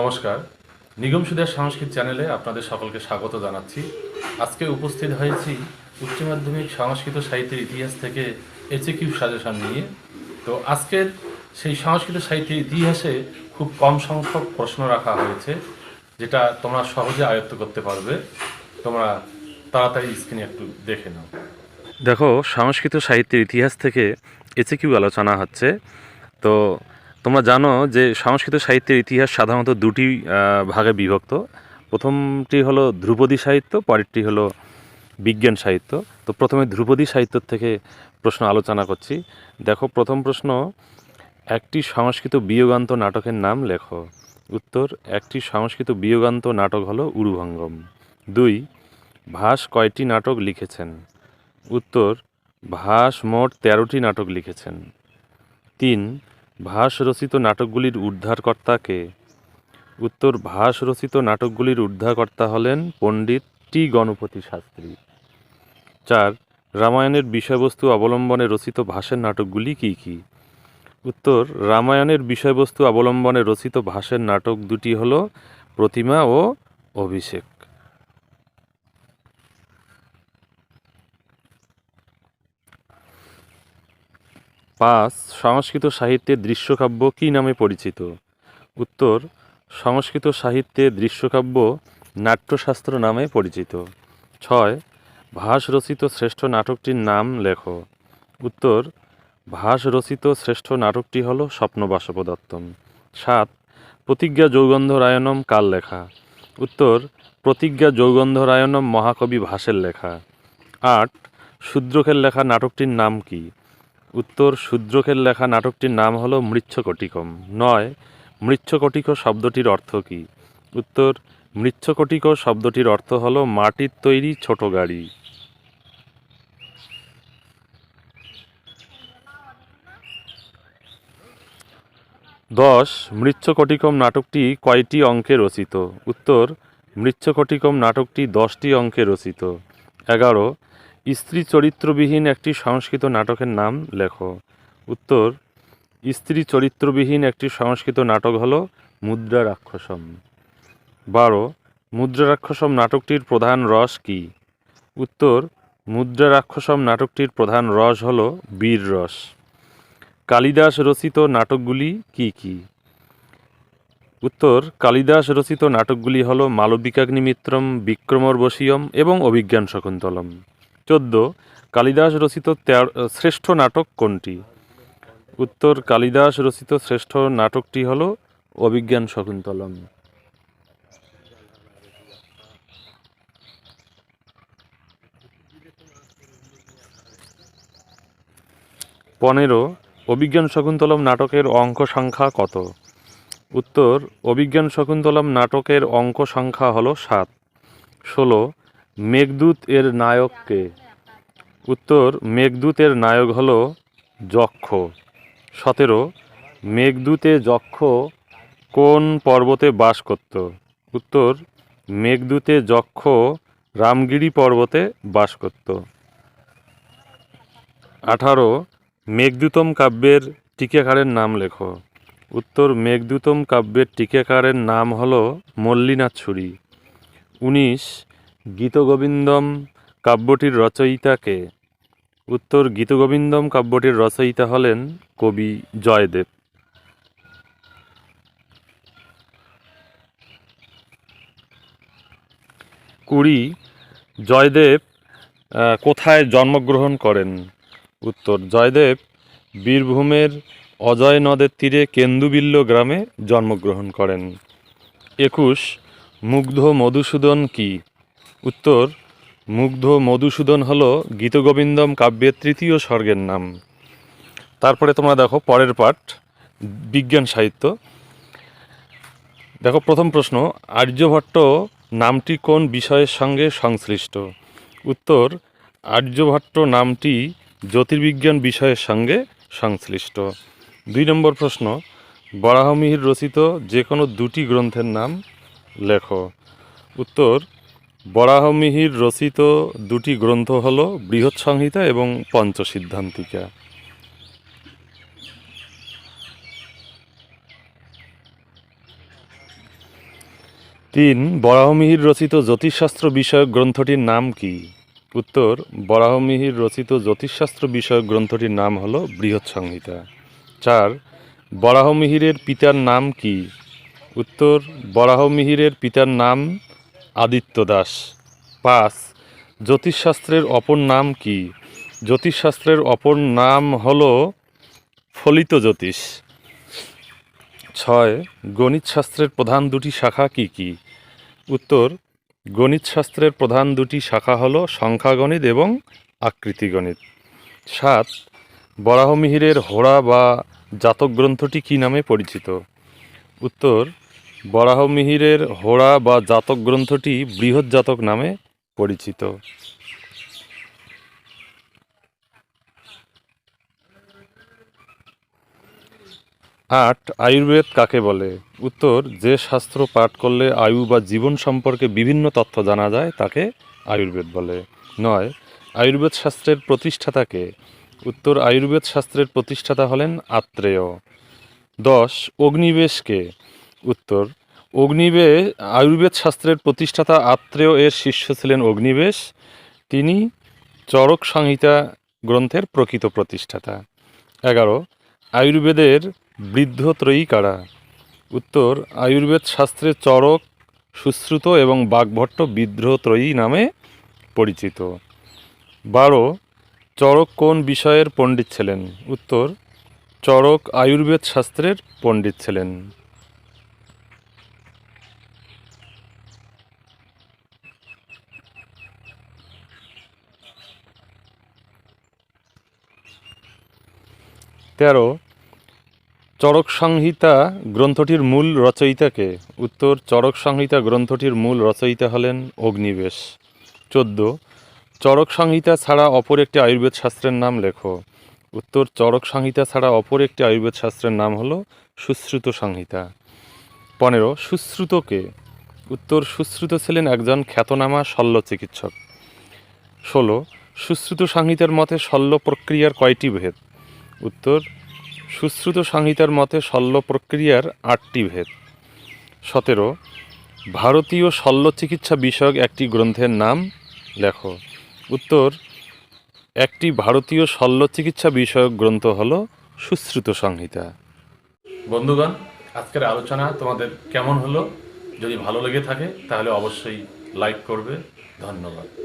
নমস্কার। নিগম সুদের সংস্কৃত চ্যানেলে আপনাদের সকলকে স্বাগত জানাচ্ছি। আজকে উপস্থিত হয়েছি উচ্চ মাধ্যমিক সংস্কৃত সাহিত্যের ইতিহাস থেকে এচএকিউ সাজেশন নিয়ে। তো আজকের সেই সংস্কৃত সাহিত্যের ইতিহাসে খুব কম সংখ্যক প্রশ্ন রাখা হয়েছে, যেটা তোমরা সহজে আয়ত্ত করতে পারবে। তোমরা তাড়াতাড়ি স্ক্রিনে একটু দেখে নাও। দেখো, সংস্কৃত সাহিত্যের ইতিহাস থেকে এচএকিউ আলোচনা হচ্ছে। তো তোমরা জানো যে সংস্কৃত সাহিত্যের ইতিহাস সাধারণত দুটি ভাগে বিভক্ত। প্রথমটি হলো ধ্রুপদী সাহিত্য, পরেরটি হলো বিজ্ঞান সাহিত্য। তো প্রথমে ধ্রুপদী সাহিত্য থেকে প্রশ্ন আলোচনা করছি। দেখো, প্রথম প্রশ্ন, একটি সংস্কৃত বিয়োগান্ত নাটকের নাম লেখো। উত্তর, একটি সংস্কৃত বিয়োগান্ত নাটক হলো উরুভঙ্গম। দুই, ভাস কয়টি নাটক লিখেছেন? উত্তর, ভাস মোট তেরোটি নাটক লিখেছেন। তিন ভাস রচিত নাটকগুলির উদ্ধারকর্তাকে উত্তর ভাস রচিত নাটকগুলির উদ্ধারকর্তা হলেন পণ্ডিত টি. গণপতি শাস্ত্রী। চার, রামায়ণের বিষয়বস্তু অবলম্বনে রচিত ভাষের নাটকগুলি কী কী? উত্তর, রামায়ণের বিষয়বস্তু অবলম্বনে রচিত ভাষের নাটক দুটি হল প্রতিমা ও অভিষেক। পাঁচ, সংস্কৃত সাহিত্যে দৃশ্যকাব্য কী নামে পরিচিত? উত্তর, সংস্কৃত সাহিত্যে দৃশ্যকাব্য নাট্যশাস্ত্র নামে পরিচিত। ছয় ভাস রচিত শ্রেষ্ঠ নাটকটির নাম লেখো। উত্তর ভাস রচিত শ্রেষ্ঠ নাটকটি হল স্বপ্নবাসবদত্তম সাত, প্রতিজ্ঞা যৌগন্ধরায়ণম কার লেখা। উত্তর, প্রতিজ্ঞা যৌগন্ধরায়ণম মহাকবি ভাসের লেখা। আট শূদ্রকের লেখা নাটকটির নাম কি? উত্তর শূদ্রকের লেখা নাটকটির নাম হলো মৃচ্ছকটিকম। নয়, মৃচ্ছকটিক শব্দটির অর্থ কী? উত্তর, মৃচ্ছকটিক শব্দটির অর্থ হলো মাটির তৈরি ছোট গাড়ি। দশ, মৃচ্ছকটিকম নাটকটি কয়টি অঙ্কে রচিত? উত্তর, মৃচ্ছকটিকম নাটকটি দশটি অঙ্কে রচিত। এগারো স্ত্রী চরিত্রবিহীন একটি সংস্কৃত নাটকের নাম লেখো। উত্তর, স্ত্রী চরিত্রবিহীন একটি সংস্কৃত নাটক হলো মুদ্রা রাক্ষসম। বারো, মুদ্রা রাক্ষসম নাটকটির প্রধান রস কি? উত্তর, মুদ্রা রাক্ষসম নাটকটির প্রধান রস হল বীর রস। কালিদাস রচিত নাটকগুলি কি কি? উত্তর, কালিদাস রচিত নাটকগুলি হল মালবিকাগ্নিমিত্রম, বিক্রমর্বশীয়ম এবং অভিজ্ঞান শকুন্তলম। চোদ্দ, কালিদাস রচিত শ্রেষ্ঠ নাটক কোনটি? উত্তর, কালিদাস রচিত শ্রেষ্ঠ নাটকটি হল অভিজ্ঞান শকুন্তলম। পনেরো অভিজ্ঞান শকুন্তলম নাটকের অঙ্ক সংখ্যা কত? উত্তর অভিজ্ঞান শকুন্তলম নাটকের অঙ্ক সংখ্যা হলো সাত। ষোলো মেঘদূত এর নায়ককে উত্তর মেঘদূতের নায়ক হল যক্ষ। সতেরো, মেঘদূতে যক্ষ কোন পর্বতে বাস করত? উত্তর, মেঘদূতে যক্ষ রামগিরি পর্বতে বাস করত। আঠারো, মেঘদূতম কাব্যের টিকাকারের নাম লেখো। উত্তর, মেঘদূতম কাব্যের টিকাকারের নাম হল মল্লিনাথ ছুরি উনিশ গীতগোবিন্দম কাব্যটির রচয়িতাকে উত্তর, গীতগোবিন্দম কাব্যটির রচয়িতা হলেন কবি জয়দেব। কুড়ি, জয়দেব কোথায় জন্মগ্রহণ করেন? উত্তর, জয়দেব বীরভূমের অজয় নদের তীরে কেন্দুবিল্ল গ্রামে জন্মগ্রহণ করেন। একুশ, মুগ্ধ মধুসূদন কি? উত্তর, মুগ্ধ মধুসূদন হল গীতগোবিন্দম কাব্যের তৃতীয় স্বর্গের নাম। তারপরে তোমরা দেখো পরের পাঠ, বিজ্ঞান সাহিত্য। দেখো প্রথম প্রশ্ন, আর্যভট্ট নামটি কোন বিষয়ের সঙ্গে সংশ্লিষ্ট? উত্তর, আর্যভট্ট নামটি জ্যোতির্বিজ্ঞান বিষয়ের সঙ্গে সংশ্লিষ্ট। দুই নম্বর প্রশ্ন, বরাহমিহির রচিত যে কোনো দুটি গ্রন্থের নাম লেখো। উত্তর বরাহমিহির রচিত দুটি গ্রন্থ হল বৃহৎ সংহিতা এবং পঞ্চসিদ্ধান্তিকা। তিন, বরাহমিহির রচিত জ্যোতিষশাস্ত্র বিষয়ক গ্রন্থটির নাম কি? উত্তর, বরাহমিহির রচিত জ্যোতিষশাস্ত্র বিষয়ক গ্রন্থটির নাম হল বৃহৎ সংহিতা চার, বরাহমিহিরের পিতার নাম কি? উত্তর, বরাহমিহিরের পিতার নাম আদিত্য দাস। পাঁচ, জ্যোতিষশাস্ত্রের অপর নাম কি? জ্যোতিষশাস্ত্রের অপর নাম হল ফলিত জ্যোতিষ। ছয়, গণিতশাস্ত্রের প্রধান দুটি শাখা কি কি? উত্তর, গণিতশাস্ত্রের প্রধান দুটি শাখা হলো সংখ্যাগণিত এবং আকৃতিগণিত। সাত, বরাহমিহিরের হোড়া বা জাতক গ্রন্থটি কী নামে পরিচিত? উত্তর বরাহমিহিরের হোড়া বা জাতক গ্রন্থটি বৃহৎ জাতক নামে পরিচিত। আট, আয়ুর্বেদ কাকে বলে? উত্তর, যে শাস্ত্র পাঠ করলে আয়ু বা জীবন সম্পর্কে বিভিন্ন তথ্য জানা যায়, তাকে আয়ুর্বেদ বলে। নয়, আয়ুর্বেদ শাস্ত্রের প্রতিষ্ঠাতাকে উত্তর, আয়ুর্বেদ শাস্ত্রের প্রতিষ্ঠাতা হলেন আত্রেয়। দশ অগ্নিবেশকে উত্তর। অগ্নিবে আয়ুর্বেদ শাস্ত্রের প্রতিষ্ঠাতা আত্রেয় এর শিষ্য ছিলেন অগ্নিবেশ। তিনি চরক সংহিতা গ্রন্থের প্রকৃত প্রতিষ্ঠাতা। এগারো, আয়ুর্বেদের বৃদ্ধ ত্রয়ী কারা উত্তর, আয়ুর্বেদ শাস্ত্রে চরক, সুশ্রুত এবং বাগভট্ট বিদ্রোহত্রয়ী নামে পরিচিত। বারো, চরক কোন বিষয়ের পণ্ডিত ছিলেন? উত্তর, চরক আয়ুর্বেদ শাস্ত্রের পণ্ডিত ছিলেন। তেরো চরক সংহিতা গ্রন্থটির মূল রচয়িতাকে। উত্তর চরক সংহিতা গ্রন্থটির মূল রচয়িতা হলেন অগ্নিবেশ। চোদ্দ চরক সংহিতা ছাড়া অপর একটি আয়ুর্বেদ শাস্ত্রের নাম লেখো। উত্তর চরক সংহিতা ছাড়া অপর একটি আয়ুর্বেদ শাস্ত্রের নাম হলো সুশ্রুত সংহিতা। পনেরো, সুশ্রুতকে। উত্তর, সুশ্রুত ছিলেন একজন খ্যাতনামা শল্য চিকিৎসক। ষোলো, সুশ্রুত সংহিতার মতে শল্য প্রক্রিয়ার কয়টি ভেদ? উত্তর, সুশ্রুত সংহিতার মতে শল্য প্রক্রিয়ার আটটি ভেদ। সতেরো, ভারতীয় শল্য চিকিৎসা বিষয়ক একটি গ্রন্থের নাম লেখো। উত্তর, একটি ভারতীয় শল্য চিকিৎসা বিষয়ক গ্রন্থ হল সুশ্রুত সংহিতা। বন্ধুগণ, আজকের আলোচনা তোমাদের কেমন হলো? যদি ভালো লেগে থাকে, তাহলে অবশ্যই লাইক করবে। ধন্যবাদ।